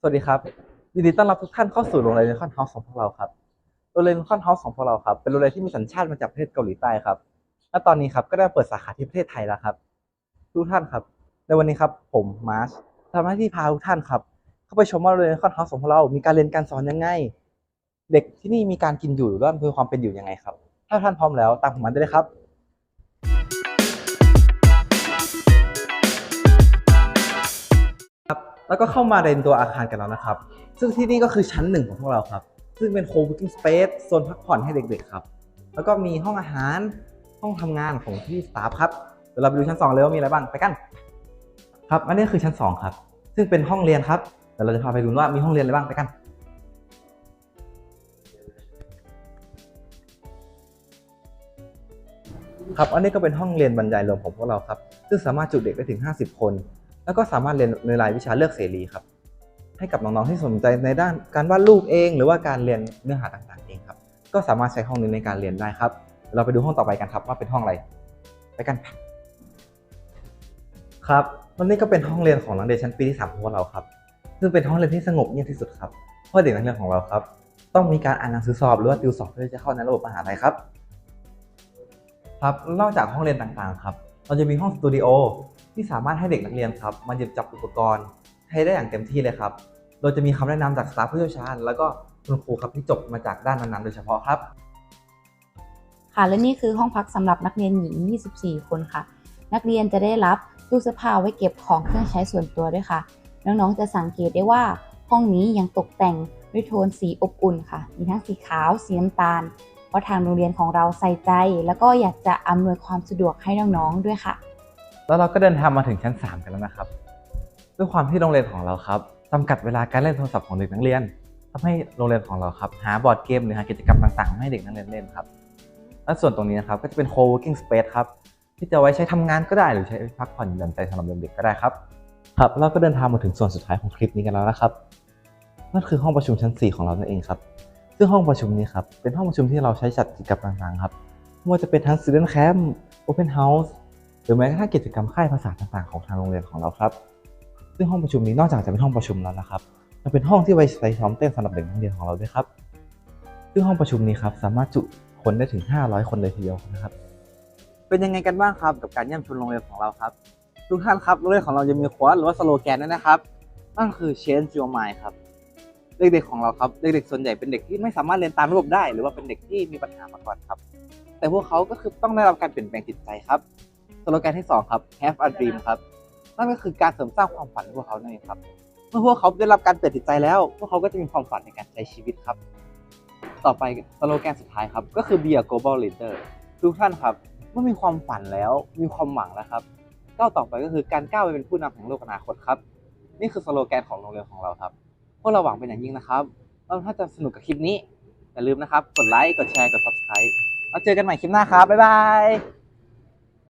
สวัสดีครับยินดีต้อนรับทุกท่านเข้าสู่โรงเรียนเลคอนเฮาส์ของพวกเราครับโรงเรียนเลคอนเฮาส์ของพวกเราครับเป็นโรงเรียนที่มีสัญชาติมาจากประเทศเกาหลีใต้ครับและตอนนี้ครับก็ได้เปิดสาขาที่ประเทศไทยแล้วครับ ทุกท่านครับ ในวันนี้ครับผมมาร์ชทำหน้าที่พาทุกท่านครับ เข้าไปชมว่าโรงเรียนเลคอนเฮาส์ของพวกเรามีการเรียนการสอนยังไง เด็กที่นี่มีการกินอยู่หรือว่ามีความเป็นอยู่ยังไงครับ ถ้าท่านพร้อมแล้วตามผมมาได้เลยครับ แล้วก็เข้ามาในตัวอาคารกันแล้วนะครับ ซึ่งที่นี่ก็คือชั้นหนึ่งของพวกเราครับ ซึ่งเป็น co-working space โซนพักผ่อนให้เด็กๆครับ แล้วก็มีห้องอาหารห้องทำงานของพี่สตาฟครับเดี๋ยวเราไปดูชั้น 2 เลยว่ามีอะไรบ้างไปกัน ครับอันนี้คือชั้น 2 ครับ ซึ่งเป็นห้องเรียนครับเดี๋ยวเราจะพาไปดูว่ามีห้องเรียนอะไรบ้างไปกันครับอันนี้ก็เป็นห้องเรียนบรรยายรวมของพวกเราครับ ซึ่งสามารถจุเด็กได้ถึง 50 คน แล้วก็สามารถเรียนในรายวิชาเลือกเสรีครับ ให้กับน้องๆที่สนใจในด้านการวาดรูปเอง หรือว่าการเรียนเนื้อหาต่างๆเองครับ ก็สามารถใช้ห้องนี้ในการเรียนได้ครับ เราไปดูห้องต่อไปกันครับว่าเป็นห้องอะไร ไปกันครับวันนี้ก็เป็นห้องเรียนของนักเรียนชั้นปีที่สามของพวกเราครับ ซึ่งเป็นห้องเรียนที่สงบเงียบที่สุดครับเพราะเด็กนักเรียนของเราครับ ต้องมีการอ่านหนังสือสอบหรือว่าติวสอบเพื่อจะเข้าในระบบมหาลัยครับ ครับ นอกจากห้องเรียนต่างๆครับ เราจะมีห้องสตูดิโอ ที่สามารถให้เด็กนักเรียนครับมาหยิบจับอุปกรณ์ใช้ได้อย่างเต็มที่เลยครับ โดยจะมีคำแนะนำจากสตาฟผู้เชี่ยวชาญ แล้วก็คุณครูครับที่จบมาจากด้านนั้นๆโดยเฉพาะครับ ค่ะและนี่คือห้องพักสำหรับนักเรียนหญิง 24 คนค่ะ นักเรียนจะได้รับตู้เสื้อผ้าไว้เก็บของเครื่องใช้ส่วนตัวด้วยค่ะ น้องๆจะสังเกตได้ว่าห้องนี้ยังตกแต่งด้วยโทนสีอบอุ่นค่ะ มีทั้งสีขาว สีน้ำตาล เพราะทางโรงเรียนของเราใส่ใจ แล้วก็อยากจะอำนวยความสะดวกให้น้องๆด้วยค่ะ แล้วเราก็เดินทางมาถึงชั้น 3 กันแล้วนะครับ ด้วยความที่โรงเรียนของเราครับจำกัดเวลาการเล่นโทรศัพท์ของเด็กนักเรียนทำให้โรงเรียนของเราครับหาบอร์ดเกมหรือหากิจกรรมต่างๆให้เด็กนักเรียนเล่นครับ และส่วนตรงนี้นะครับก็จะเป็น co-working space ครับที่จะไว้ใช้ทำงานก็ได้หรือใช้พักผ่อนหย่อนใจสำหรับเด็กๆก็ได้ครับ ครับเราก็เดินทางมาถึงส่วนสุดท้ายของคลิปนี้กันแล้วนะครับนั่นคือห้องประชุมชั้น 4 ของเรานั่นเองครับ ซึ่งห้องประชุมนี้ครับเป็นห้องประชุมที่เราใช้จัดกิจกรรมต่างๆครับไม่ว่าจะเป็นทั้ง student camp open house รือแม้กระทั่งกิจกรรมค่ายภาษาต่างๆของทางโรงเรียนของเราครับ ซึ่งห้องประชุมนี้นอกจากจะเป็นห้องประชุมแล้วนะครับยังเป็นห้องที่ไว้ใช้ซ้อมเต้นสำหรับเด็กนักเรียนของเราด้วยครับ ซึ่งห้องประชุมนี้ครับสามารถจุคนได้ถึง 500 คนเลยทีเดียวนะครับ เป็นยังไงกันบ้างครับกับการเยี่ยมชมโรงเรียนของเราครับ ทุกท่านครับโรงเรียนของเราจะมีโค้ดหรือว่าสโลแกนด้วยนะครับนั่นคือ change your mind ครับเด็กๆของเราครับเด็กๆส่วนใหญ่เป็นเด็กที่ไม่สามารถเรียนตามระบบได้ หรือว่าเป็นเด็กที่มีปัญหามาก่อนครับ แต่พวกเขาก็คือต้องได้รับการเปลี่ยนแปลงจิตใจครับ โลแกนที่สองครับ have a dream ครับนั่นก็คือการเสริมสร้างความฝันให้พวกเขานั่นเองครับ เมื่อพวกเขาได้รับการเปลี่ยนจิตใจแล้ว พวกเขาก็จะมีความฝันในการใช้ชีวิตครับ ต่อไปสโลแกนสุดท้ายครับ ก็คือ be a global leader ทุกท่านครับ เมื่อมีความฝันแล้ว มีความหวังแล้วครับ ก้าวต่อไปก็คือการก้าวไปเป็นผู้นำของโลกอนาคตครับ นี่คือสโลแกนของโรงเรียนของเราครับ พวกเราหวังเป็นอย่างยิ่งนะครับแล้วถ้าจะสนุกกับคลิปนี้อย่าลืมนะครับ กดไลค์ กดแชร์ กด subscribe แล้วเจอกันใหม่คลิปหน้าครับ บ๊ายบาย